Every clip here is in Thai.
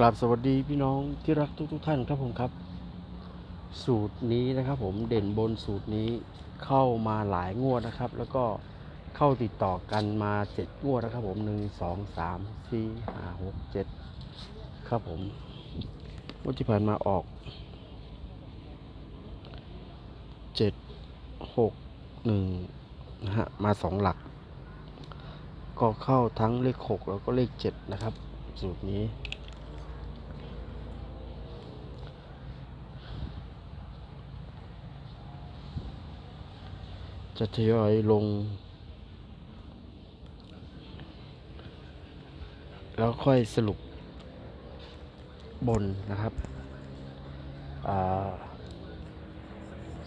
กราบสวัสดีพี่น้องที่รักทุกทท่านครับผมครับ สูตรนี้นะครับผมเด่นบนสูตรนี้เข้ามาหลายงวดนะครับ แล้วก็เข้าติดต่อกันมาเจ็ดงวดนะครับผมหนึ่งสองสามสี่ห้าหกเจ็ดครับผมงวดที่ผ่านมาออกเจ็ดหกหนึ่งนะฮะมาสองหลัก ก็เข้าทั้งเลขหกแล้วก็เลขเจ็ดนะครับ สูตรนี้ จะทยอยลง แล้วค่อยสรุปบนนะครับ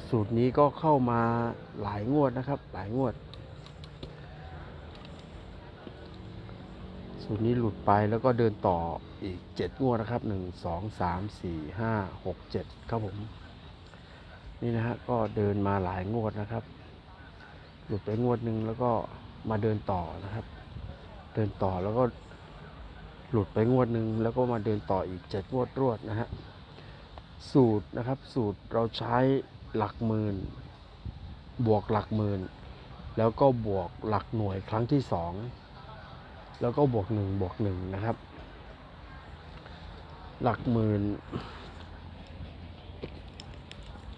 สูตรนี้ก็เข้ามาหลายงวดนะครับ หลายงวด สูตรนี้หลุดไปแล้วก็เดินต่ออีกเจ็ดงวดนะครับหนึ่งสองสามสี่ห้าหกเจ็ดครับผม นี่นะฮะก็เดินมาหลายงวดนะครับ หลุดไปงวดหนึ่งแล้วก็มาเดินต่อนะครับ เดินต่อแล้วก็หลุดไปงวดหนึ่งแล้วก็มาเดินต่ออีกเจ็ดงวดรวดนะฮะสูตรนะครับสูตรเราใช้หลักหมื่น บวกหลักหมื่น แล้วก็บวกหลักหน่วยครั้งที่สองแล้วก็บวกหนึ่งบวกหนึ่งนะครับ หลักหมื่น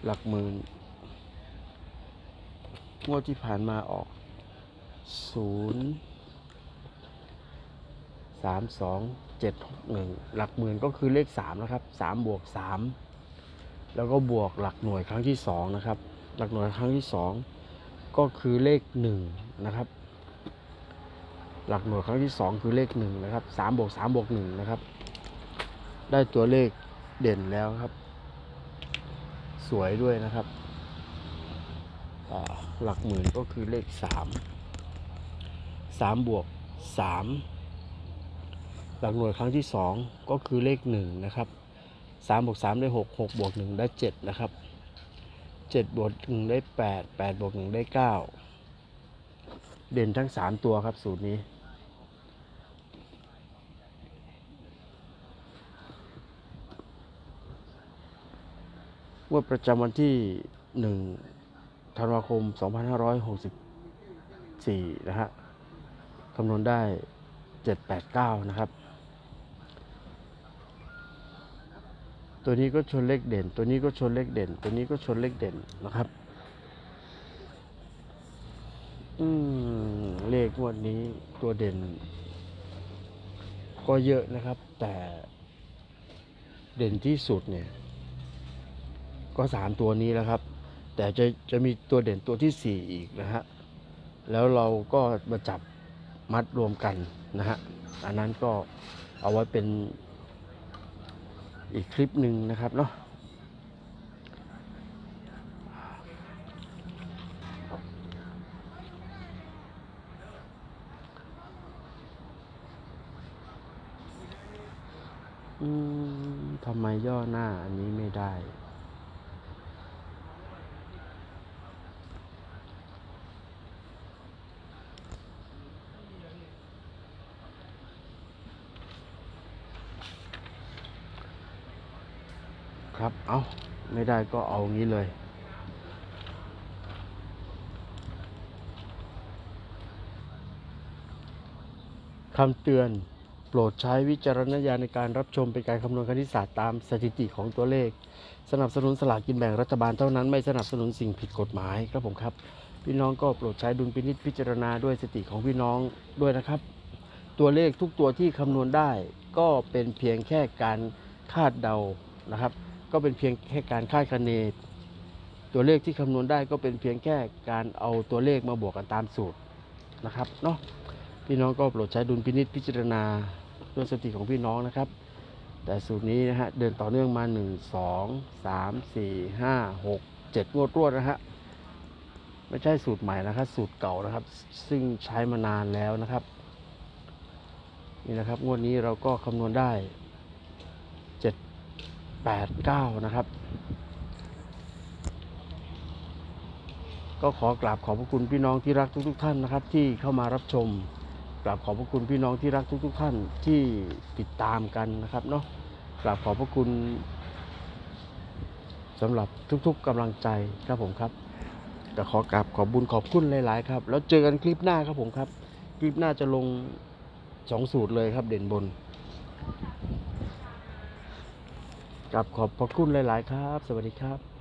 หลักหมื่น งวดที่ผ่านมาออกศูนย์สามสองเจ็ดหนึ่งหลักหมื่นก็คือเลขสามนะครับสามบวกสามแล้วก็บวกหลักหน่วยครั้งที่สองนะครับ หลักหน่วยครั้งที่สองก็คือเลขหนึ่งนะครับ หลักหน่วยครั้งที่สองคือเลขหนึ่งนะครับสามบวกสามบวกหนึ่งนะครับ ได้ตัวเลขเด่นแล้วครับ สวยด้วยนะครับ หลักหมื่นก็คือเลขสามสามบวกสามหลักหน่วยครั้งที่สองก็คือเลขหนึ่งนะครับสามบวกสามได้หกหกบวกหนึ่งได้เจ็ดนะครับเจ็ดบวกหนึ่งได้แปดแปดบวกหนึ่งได้เก้าเด่นทั้งสามตัวครับสูตรนี้งวดประจำวันที่หนึ่ง ธันวาคม 2564 นะฮะคำนวณได้ 789 นะครับ ตัวนี้ก็ชนเลขเด่น ตัวนี้ก็ชนเลขเด่น ตัวนี้ก็ชนเลขเด่นนะครับ อืม เลขงวดนี้ตัวเด่น ก็เยอะนะครับ แต่เด่นที่สุดเนี่ย ก็สามตัวนี้แล้วครับ แต่จะจะมีตัวเด่นตัวที่สี่อีกนะฮะ แล้วเราก็มาจับมัดรวมกันนะฮะ อันนั้นก็เอาไว้เป็นอีกคลิปหนึ่งนะครับเนาะทำไมย่อหน้าอันนี้ไม่ได้ ครับ เอาไม่ได้ก็เอางี้เลย คำเตือน โปรดใช้วิจารณญาณในการรับชมเป็นการคำนวณคณิตศาสตร์ตามสถิติของตัวเลข สนับสนุนสลากกินแบ่งรัฐบาลเท่านั้นไม่สนับสนุนสิ่งผิดกฎหมายครับผมครับ พี่น้องก็โปรดใช้ดุลพินิจพิจารณาด้วยสติของพี่น้องด้วยนะครับ ตัวเลขทุกตัวที่คำนวณได้ก็เป็นเพียงแค่การคาดเดานะครับ ก็เป็นเพียงแค่การคาดคะเนตัวเลขที่คำนวณได้ก็เป็นเพียงแค่การเอาตัวเลขมาบวกกันตามสูตรนะครับเนาะพี่น้องก็โปรดใช้ดุลพินิจพิจารณาด้วยสติของพี่น้องนะครับ แต่สูตรนี้นะฮะเดินต่อเนื่องมา 1 2 3 4 5 6 7งวดรวดนะฮะไม่ใช่สูตรใหม่นะครับ สูตรเก่านะครับ ซึ่งใช้มานานแล้วนะครับนี่นะครับงวดนี้เราก็คำนวณได้ แปดเก้านะครับ ก็ขอกราบขอบพระคุณพี่น้องที่รักทุกๆทท่านนะครับ ที่เข้ามารับชมกราบขอบพระคุณพี่น้องที่รักทุกๆทท่านที่ติดตามกันนะครับเนาะกราบขอบพระคุณสำหรับทุกๆกำลังใจครับผมครับก็ขอกราบขอบบุญขอบคุณหลาย ๆ ครับ แล้วเจอกันคลิปหน้าครับผมครับ คลิปหน้าจะลงสองสูตรเลยครับเด่นบน กับขอบพระคุณหลาย ๆ ครับ สวัสดีครับ